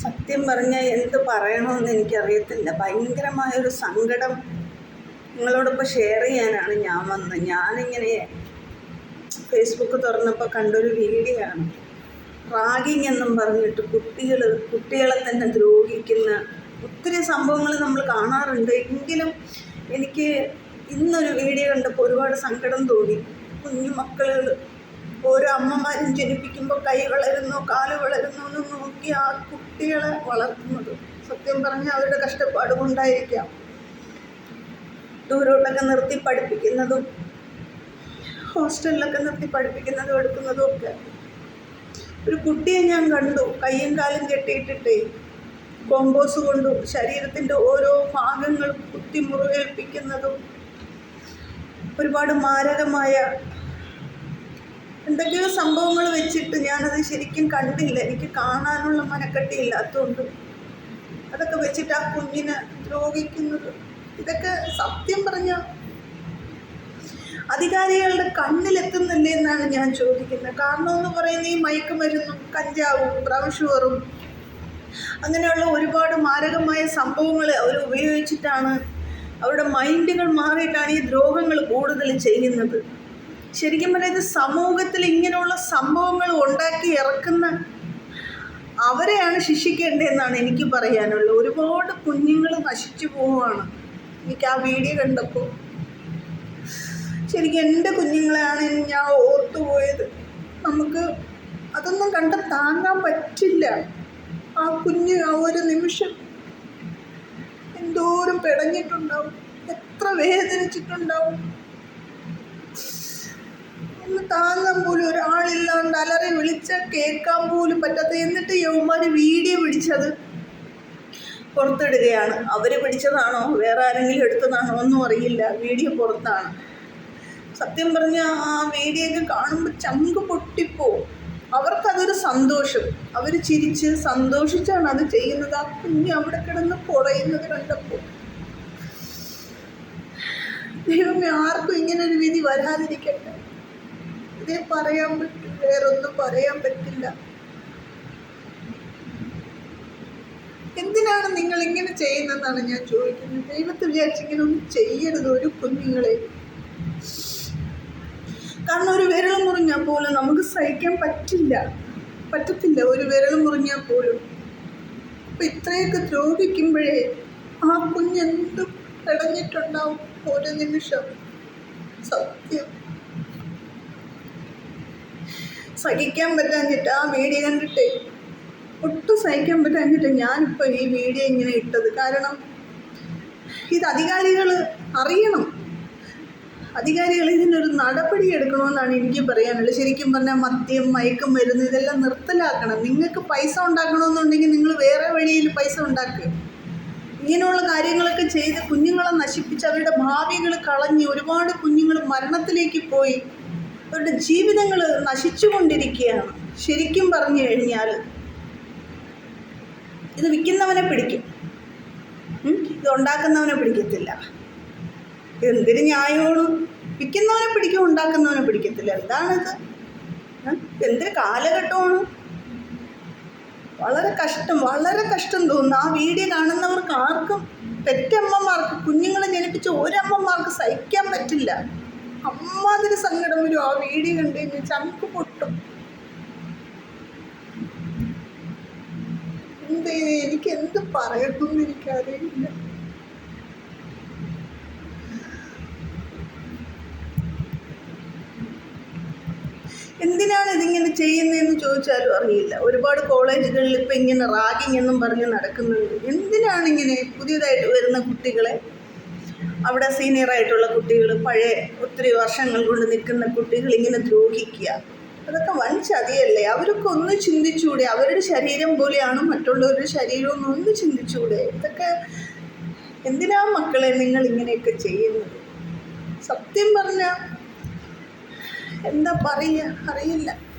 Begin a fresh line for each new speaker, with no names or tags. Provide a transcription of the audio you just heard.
സത്യം പറഞ്ഞാൽ എന്ത് പറയണമെന്ന് എനിക്കറിയത്തില്ല. ഭയങ്കരമായൊരു സങ്കടം നിങ്ങളോടൊപ്പം ഷെയർ ചെയ്യാനാണ് ഞാൻ വന്നത്. ഞാനിങ്ങനെ ഫേസ്ബുക്ക് തുറന്നപ്പോൾ കണ്ടൊരു വീഡിയോ ആണ്. റാഗിങ് എന്നും പറഞ്ഞിട്ട് കുട്ടികൾ കുട്ടികളെ തന്നെ ദ്രോഹിക്കുന്ന ഒത്തിരി സംഭവങ്ങൾ നമ്മൾ കാണാറുണ്ട്. എങ്കിലും എനിക്ക് ഇന്നൊരു വീഡിയോ കണ്ടപ്പോൾ ഒരുപാട് സങ്കടം തോന്നി. കുഞ്ഞു മക്കളുകൾ ഓരോ അമ്മമാരും ജനിപ്പിക്കുമ്പോൾ കൈ വളരുന്നു കാൽ വളരുന്നു എന്ന് നോക്കി ആ കുട്ടികളെ വളർത്തുന്നത്. സത്യം പറഞ്ഞാൽ അവരുടെ കഷ്ടപ്പാട് കൊണ്ടായിരിക്കാം. ദൂരോട്ടൊക്കെ നിർത്തി പഠിപ്പിക്കുന്നതും ഹോസ്റ്റലിലൊക്കെ നിർത്തി പഠിപ്പിക്കുന്നതും എടുക്കുന്നതും ഒക്കെ. ഒരു കുട്ടിയെ ഞാൻ കണ്ടു കയ്യും കാലും കെട്ടിയിട്ടിട്ടേ കോമ്പോസ് കൊണ്ടും ശരീരത്തിന്റെ ഓരോ ഭാഗങ്ങളും കുത്തി മുറിവേൽപ്പിക്കുന്നതും ഒരുപാട് മാരകമായ എന്തൊക്കെയോ സംഭവങ്ങൾ വെച്ചിട്ട് ഞാനത് ശരിക്കും കണ്ടില്ല. എനിക്ക് കാണാനുള്ള മനക്കെട്ടി ഇല്ലാത്തതുകൊണ്ട് അതൊക്കെ വെച്ചിട്ട് ആ കുഞ്ഞിനെ ദ്രോഹിക്കുന്നത്. ഇതൊക്കെ സത്യം പറഞ്ഞ അധികാരികളുടെ കണ്ണിലെത്തുന്നില്ലേ എന്നാണ് ഞാൻ ചോദിക്കുന്നത്. കാരണം എന്ന് പറയുന്ന ഈ മയക്കുമരുന്നും കഞ്ചാവും ബ്രൗഷുവറും അങ്ങനെയുള്ള ഒരുപാട് മാരകമായ സംഭവങ്ങൾ അവർ ഉപയോഗിച്ചിട്ടാണ് അവരുടെ മൈൻഡുകൾ മാറിയിട്ടാണ് ഈ ദ്രോഹങ്ങൾ കൂടുതൽ ചെയ്യുന്നത്. ശരിക്കും പറയുന്നത് സമൂഹത്തിൽ ഇങ്ങനെയുള്ള സംഭവങ്ങൾ ഉണ്ടാക്കി ഇറക്കുന്ന അവരെയാണ് ശിക്ഷിക്കേണ്ടതെന്നാണ് എനിക്ക് പറയാനുള്ളത്. ഒരുപാട് കുഞ്ഞുങ്ങൾ നശിച്ചു പോവുകയാണ്. എനിക്ക് ആ വീഡിയോ കണ്ടപ്പോൾ ശരിക്കും എന്റെ കുഞ്ഞുങ്ങളെയാണ് ഞാൻ ഓർത്തുപോയത്. നമുക്ക് അതൊന്നും കണ്ട് താങ്ങാൻ പറ്റില്ല. ആ കുഞ്ഞ് ആ ഒരു നിമിഷം എന്തോരം പിടഞ്ഞിട്ടുണ്ടാവും. എത്ര വേദനിച്ചിട്ടുണ്ടാവും. ഒന്ന് താങ്ങാൻ പോലും ഒരാളില്ലാണ്ട് അലറി വിളിച്ച കേൾക്കാൻ പോലും പറ്റാത്ത എന്നിട്ട് യൗമാര് വീഡിയോ പിടിച്ചത്. പുറത്തിടുകയാണ്. അവർ പിടിച്ചതാണോ? വേറെ ആരെങ്കിലും എടുത്തതാണോ? ഒന്നും അറിയില്ല. വീഡിയോ പുറത്താണ്. സത്യം പറഞ്ഞാൽ ആ വീഡിയോ ഒക്കെ കാണുമ്പോൾ ചങ്ക് പൊട്ടിപ്പോ അവർക്കതൊരു സന്തോഷം. അവർ ചിരിച്ച് സന്തോഷിച്ചാണ് അത് ചെയ്യുന്നത്. ആ കുഞ്ഞ് അവിടെ കിടന്ന് പൊളയുന്നത് കണ്ടപ്പോൾ ദൈവമേ ആർക്കും ഇങ്ങനെ ഒരു വിധി വരാതിരിക്കട്ടെ. ഇതേ പറയാൻ പറ്റും വേറൊന്നും പറയാൻ പറ്റില്ല. എന്തിനാണ് നിങ്ങൾ ഇങ്ങനെ ചെയ്യുന്നതെന്നാണ് ഞാൻ ചോദിക്കുന്നത്. ദൈവത്തെ വിചാരിച്ച് ഇങ്ങനെ ഒന്നും ചെയ്യരുത് ഒരു കുഞ്ഞുങ്ങളെ. കാരണം ഒരു വിരൽ മുറിഞ്ഞാൽ പോലും നമുക്ക് സഹിക്കാൻ പറ്റില്ല. പറ്റത്തില്ല. ഒരു വിരൽ മുറിഞ്ഞാൽ പോലും. അപ്പം ഇത്രയൊക്കെ ദ്രോഹിക്കുമ്പോഴേ ആ കുഞ്ഞെന്തും പിടഞ്ഞിട്ടുണ്ടാവും ഒരു നിമിഷം. സത്യം. സഹിക്കാൻ പറ്റാഞ്ഞിട്ട് ആ വീഡിയോ കണ്ടിട്ട് ഒട്ടും സഹിക്കാൻ പറ്റാഞ്ഞിട്ട് ഞാനിപ്പോൾ ഈ വീഡിയോ ഇങ്ങനെ ഇട്ടത്. കാരണം ഇത് അധികാരികൾ അറിയണം. അധികാരികൾ ഇതിനൊരു നടപടി എടുക്കണമെന്നാണ് എനിക്ക് പറയാനുള്ളത്. ശരിക്കും പറഞ്ഞാൽ മദ്യം മയക്കം മരുന്ന് ഇതെല്ലാം നിർത്തലാക്കണം. നിങ്ങൾക്ക് പൈസ ഉണ്ടാക്കണമെന്നുണ്ടെങ്കിൽ നിങ്ങൾ വേറെ വഴിയിൽ പൈസ ഉണ്ടാക്കുക ഇങ്ങനെയുള്ള കാര്യങ്ങളൊക്കെ ചെയ്ത് കുഞ്ഞുങ്ങളെ നശിപ്പിച്ച് അവരുടെ ഭാവികൾ കളഞ്ഞ് ഒരുപാട് കുഞ്ഞുങ്ങൾ മരണത്തിലേക്ക് പോയി. അവരുടെ ജീവിതങ്ങൾ നശിച്ചുകൊണ്ടിരിക്കുകയാണ്. ശരിക്കും പറഞ്ഞു കഴിഞ്ഞാൽ ഇത് വിൽക്കുന്നവനെ പിടിക്കും. ഇത് ഉണ്ടാക്കുന്നവനെ പിടിക്കത്തില്ല. എന്തിന് ന്യായമാണ്? വിൽക്കുന്നവനെ പിടിക്കും ഉണ്ടാക്കുന്നവനെ പിടിക്കത്തില്ല. എന്താണിത്? എന്തൊരു കാലഘട്ടമാണ്? വളരെ കഷ്ടം വളരെ കഷ്ടം തോന്നുന്നു. ആ വീഡിയോ കാണുന്നവർക്ക് ആർക്കും പെറ്റമ്മമാർക്ക് കുഞ്ഞുങ്ങളെ ജനിപ്പിച്ച ഒരമ്മമാർക്ക് സഹിക്കാൻ പറ്റില്ല. അമ്മാതിരി സങ്കടം വരും. ആ വീഡിയോ കണ്ടു കഴിഞ്ഞാൽ ചങ്ക് പൊട്ടും. എന്ത് എനിക്ക് എന്ത് പറയണമെന്ന് എനിക്കറിയില്ല എന്തിനാണ് ഇതിങ്ങനെ ചെയ്യുന്നതെന്ന് ചോദിച്ചാലും അറിയില്ല. ഒരുപാട് കോളേജുകളിൽ ഇപ്പം ഇങ്ങനെ റാഗിങ് എന്നും പറഞ്ഞ് നടക്കുന്നുണ്ട്. എന്തിനാണ് ഇങ്ങനെ പുതിയതായിട്ട് വരുന്ന കുട്ടികളെ അവിടെ സീനിയറായിട്ടുള്ള കുട്ടികൾ പഴയ ഒത്തിരി വർഷങ്ങൾ കൊണ്ട് നിൽക്കുന്ന കുട്ടികൾ ഇങ്ങനെ ദ്രോഹിക്കുക. അതൊക്കെ വൻ ചതിയല്ലേ? അവരൊക്കെ ഒന്ന് ചിന്തിച്ചൂടെ? അവരുടെ ശരീരം പോലെയാണ് മറ്റുള്ളവരുടെ ശരീരം ഒന്ന് ചിന്തിച്ചൂടെ? ഇതൊക്കെ എന്തിനാ മക്കളെ നിങ്ങൾ ഇങ്ങനെയൊക്കെ ചെയ്യുന്നത്? സത്യം പറഞ്ഞ എന്താ പറയുക? അറിയില്ല.